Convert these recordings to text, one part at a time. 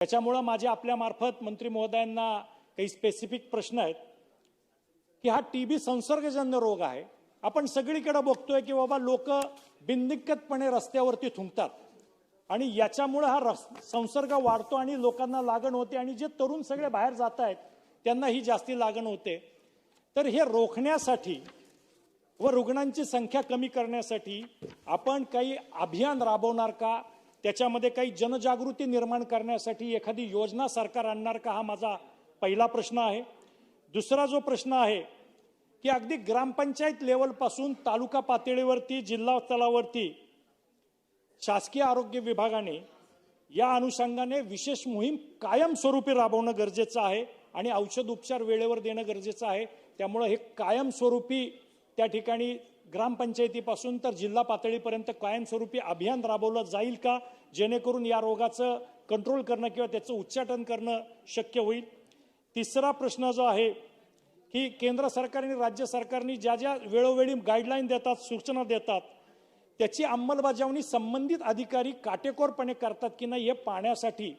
त्याच्यामुळं माझे आपल्यामार्फत मंत्री महोदयांना काही स्पेसिफिक प्रश्न आहेत की हा टी बी संसर्गजन्य रोग आहे. आपण सगळीकडे बघतोय की बाबा लोक बिनदिक्कतपणे रस्त्यावरती थुंकतात. आणि याच्यामुळं हा रस संसर्ग वाढतो आणि लोकांना लागण होते आणि जे तरुण सगळे बाहेर जात आहेत त्यांना ही जास्ती लागण होते. तर हे रोखण्यासाठी व रुग्णांची संख्या कमी करण्यासाठी आपण काही अभियान राबवणार का? त्याच्यामध्ये काही जनजागृती निर्माण करण्यासाठी एखादी योजना सरकार आणणार का हा माझा पहिला प्रश्न आहे. दुसरा जो प्रश्न आहे की अगदी ग्रामपंचायत लेवलपासून तालुका पातळीवरती जिल्हा स्तरावरती शासकीय आरोग्य विभागाने या अनुषंगाने विशेष मोहीम कायमस्वरूपी राबवणं गरजेचं आहे आणि औषध उपचार वेळेवर देणं गरजेचं आहे. त्यामुळं हे कायमस्वरूपी त्या ठिकाणी ग्रामपंचायतीपासून तर जिल्हा पातळीपर्यंत कायमस्वरूपी अभियान राबवलं जाईल का? जेणेकरून या रोगाचं कंट्रोल करणं किंवा त्याचं उच्चाटन करणं शक्य होईल? तिसरा प्रश्न जो आहे की केंद्र सरकारने राज्य सरकारने ज्या ज्या वेळोवेळी गाईडलाईन देतात सूचना देतात त्याची अंमलबजावणी संबंधित अधिकारी काटेकोरपणे करतात की नाही हे पाहण्यासाठी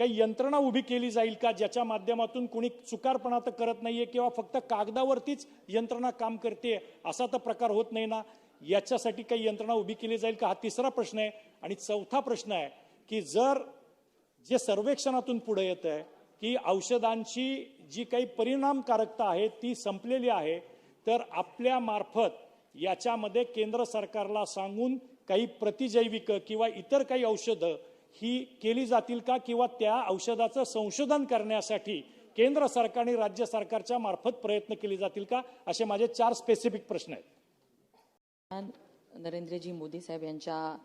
काही यंत्रणा उभी केली जाईल का ज्याच्या माध्यमातून कुणी चुकारपणा तर करत नाहीये किंवा फक्त कागदावरतीच यंत्रणा काम करते असा तर प्रकार होत नाही ना? याच्यासाठी काही यंत्रणा उभी केली जाईल का? हा तिसरा प्रश्न आहे. आणि चौथा प्रश्न आहे की जर जे सर्वेक्षणातून पुढे येत आहे की औषधांची जी काही परिणामकारकता आहे ती संपलेली आहे तर आपल्या मार्फत याच्यामध्ये केंद्र सरकारला सांगून काही प्रतिजैविक किंवा इतर काही औषधं ही केली जातील का किंवा त्या औषधाचं संशोधन करण्यासाठी केंद्र सरकार आणि राज्य सरकारच्या मार्फत प्रयत्न केले जातील का? असे माझे चार स्पेसिफिक प्रश्न आहेत. नरेंद्रजी मोदी साहेब यांच्या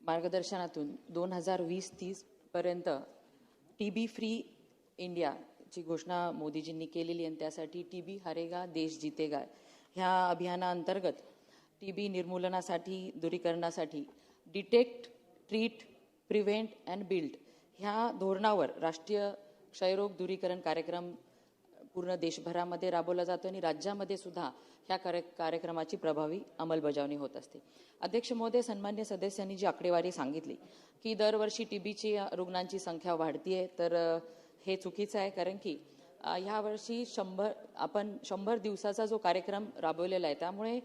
मार्गदर्शनातून दोन हजार वीस तीस पर्यंत टी बी फ्री इंडियाची घोषणा मोदीजींनी केलेली आणि त्यासाठी टी बी हरेगा देश जितेगा ह्या अभियानाअंतर्गत टी बी निर्मूलनासाठी दूरीकरणासाठी detect treat prevent and build ह्या धोरणावर राष्ट्रीय क्षयरोग दूरीकरण कार्यक्रम पूर्ण देशभरामध्ये राबवला जातो आणि राज्यामध्ये सुद्धा ह्या कार्य कार्यक्रमाची प्रभावी अंमलबजावणी होत असते. अध्यक्ष महोदय सन्मान्य सदस्यांनी जी आकडेवारी सांगितली की दरवर्षी टीबीची रुग्णांची संख्या वाढतीये तर हे चुकीचं आहे कारण की ह्यावर्षी ह्या वर्षी शंभर आपण शंभर दिवसाचा जो कार्यक्रम राबवलेला आहे त्यामुळे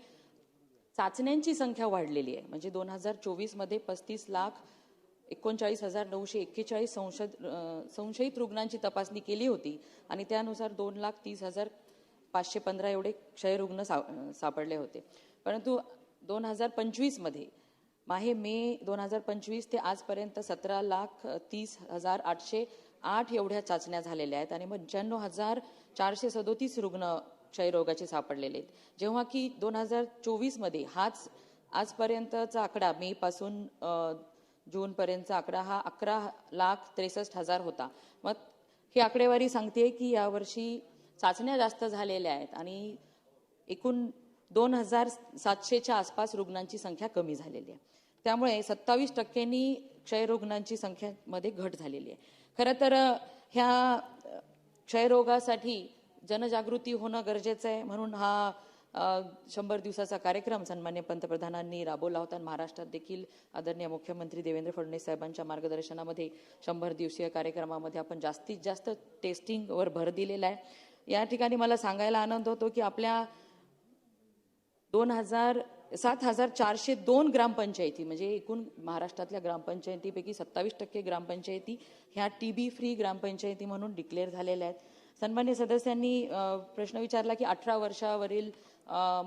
चाचण्यांची संख्या वाढलेली आहे. म्हणजे दोन हजार चोवीसमध्ये पस्तीस लाख एकोणचाळीस हजार नऊशे एक्केचाळीस संशद संशयित रुग्णांची तपासणी केली होती आणि त्यानुसार दोन लाख तीस हजार पाचशे पंधरा एवढे क्षयरुग्ण सा सापडले होते. परंतु दोन हजार पंचवीसमध्ये माहे मे दोन हजार पंचवीस ते आजपर्यंत सतरा लाख तीस हजार आठशे आठ एवढ्या चाचण्या झालेल्या आहेत आणि पंच्याण्णव हजार चारशे सदोतीस रुग्ण क्षयरोगाचे सापडलेले आहेत. जेव्हा की दोन हजार चोवीसमध्ये हाच आजपर्यंतचा आकडा मेपासून जूनपर्यंतचा आकडा हा अकरा लाख त्रेसष्ट हजार होता. मग ही आकडेवारी सांगते की यावर्षी चाचण्या जास्त झालेल्या आहेत आणि एकूण दोन हजार सातशेच्या आसपास रुग्णांची संख्या कमी झालेली आहे. त्यामुळे सत्तावीस टक्क्यांनी क्षयरुग्णांची संख्येमध्ये घट झालेली आहे. खरं तर ह्या क्षयरोगासाठी जनजागृती होणं गरजेचं आहे म्हणून हा शंभर दिवसाचा कार्यक्रम सन्मान्य पंतप्रधानांनी राबवला होता. आणि महाराष्ट्रात देखील आदरणीय मुख्यमंत्री देवेंद्र फडणवीस साहेबांच्या मार्गदर्शनामध्ये शंभर दिवसीय कार्यक्रमामध्ये आपण जास्तीत जास्त टेस्टिंगवर भर दिलेला आहे. या ठिकाणी मला सांगायला आनंद होतो की आपल्या दोन हजार सात हजार चारशे दोन ग्रामपंचायती म्हणजे एकूण महाराष्ट्रातल्या ग्रामपंचायतीपैकी सत्तावीस टक्के ग्रामपंचायती ह्या टी बी फ्री ग्रामपंचायती म्हणून डिक्लेअर झालेल्या आहेत. सन्मान्य सदस्यांनी प्रश्न विचारला की अठरा वर्षावरील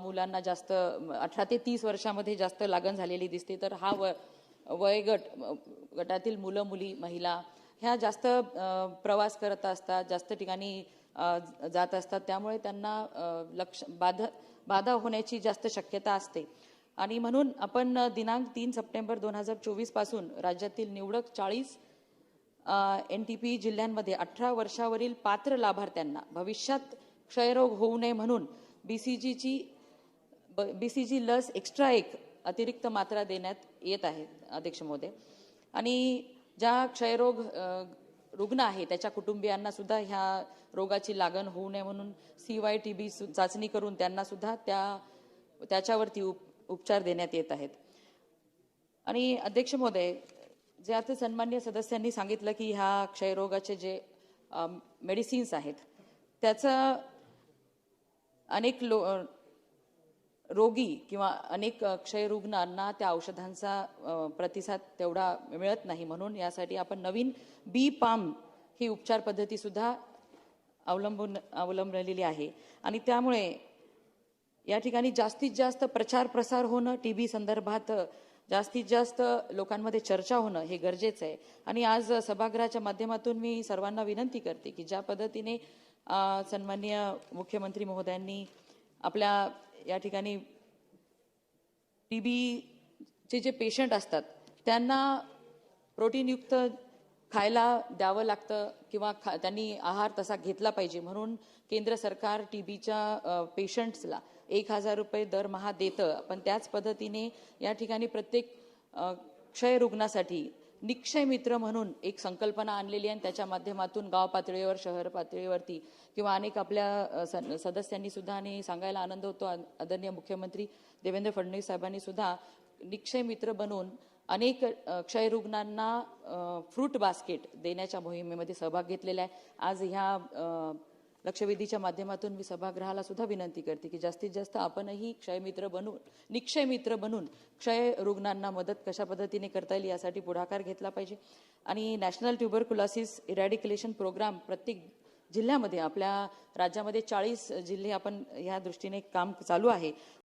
मुलांना जास्त अठरा ते तीस वर्षामध्ये जास्त लागण झालेली दिसते. तर हा व वयगट गटातील मुलं मुली महिला ह्या जास्त प्रवास करत असतात जास्त ठिकाणी जात असतात. त्यामुळे त्यांना लक्ष बाधा बाधा होण्याची जास्त शक्यता असते. आणि म्हणून आपण दिनांक तीन सप्टेंबर दोन हजार चोवीसपासून राज्यातील निवडक चाळीस एन टी पी जिल्ह्यांमध्ये अठरा वर्षावरील पात्र लाभार्थ्यांना भविष्यात क्षयरोग होऊ नये म्हणून बीसीजीची बीसीजी लस एक्स्ट्रा एक अतिरिक्त मात्रा देण्यात येत आहे अध्यक्ष महोदय. आणि ज्या क्षयरोग रुग्ण आहे त्याच्या कुटुंबियांना सुद्धा ह्या रोगाची लागण होऊ नये म्हणून सी वाय टी बी चाचणी करून त्यांना सुद्धा त्या त्याच्यावरती उप उपचार देण्यात येत आहेत. आणि अध्यक्ष महोदय जे आता सन्मान्य सदस्यांनी सांगितलं की ह्या क्षयरोगाचे जे मेडिसिन्स आहेत त्याचं अनेक लो रोगी किंवा अनेक क्षयरुग्णांना त्या औषधांचा प्रतिसाद तेवढा मिळत नाही. म्हणून यासाठी आपण नवीन बी पाम ही उपचार पद्धती सुद्धा अवलंबून अवलंबलेली आहे. आणि त्यामुळे या ठिकाणी जास्तीत जास्त प्रचार प्रसार होणं टी बी संदर्भात जास्तीत जास्त लोकांमध्ये चर्चा होणं हे गरजेचं आहे. आणि आज सभागृहाच्या माध्यमातून मी सर्वांना विनंती करते की ज्या पद्धतीने सन्माननीय मुख्यमंत्री महोदयांनी आपल्या या ठिकाणी टी बीचे जे पेशंट असतात त्यांना प्रोटीनयुक्त खायला द्यावं लागतं किंवा खा त्यांनी आहार तसा घेतला पाहिजे. म्हणून केंद्र सरकार टी बीच्या पेशंट्सला एक हजार रुपये दरमहा देतं. पण त्याच पद्धतीने या ठिकाणी प्रत्येक क्षय क्षयरुग्णासाठी निक्षय मित्र म्हणून एक संकल्पना आणलेली आणि त्याच्या माध्यमातून गाव पातळीवर शहर पातळीवरती किंवा अनेक आपल्या सदस्यांनी सुद्धा आणि सांगायला आनंद होतो. आदरणीय मुख्यमंत्री देवेंद्र फडणवीस साहेबांनी सुद्धा निक्षय मित्र बनून अनेक क्षयरुग्णांना फ्रूट बास्केट देण्याच्या मोहिमेमध्ये सहभाग घेतलेला आहे. आज ह्या लक्षवेधीच्या माध्यमातून मी सभागृहाला सुद्धा विनंती करते की जास्तीत जास्त आपणही क्षयमित्र बनून निक्षय मित्र बनून क्षय रुग्णांना मदत कशा पद्धतीने करता येईल यासाठी पुढाकार घेतला पाहिजे. आणि नॅशनल ट्युबरकुलॉसिस इरॅडिक्युलेशन प्रोग्राम प्रत्येक जिल्ह्यामध्ये आपल्या राज्यामध्ये चाळीस जिल्हे आपण ह्या दृष्टीने काम चालू आहे.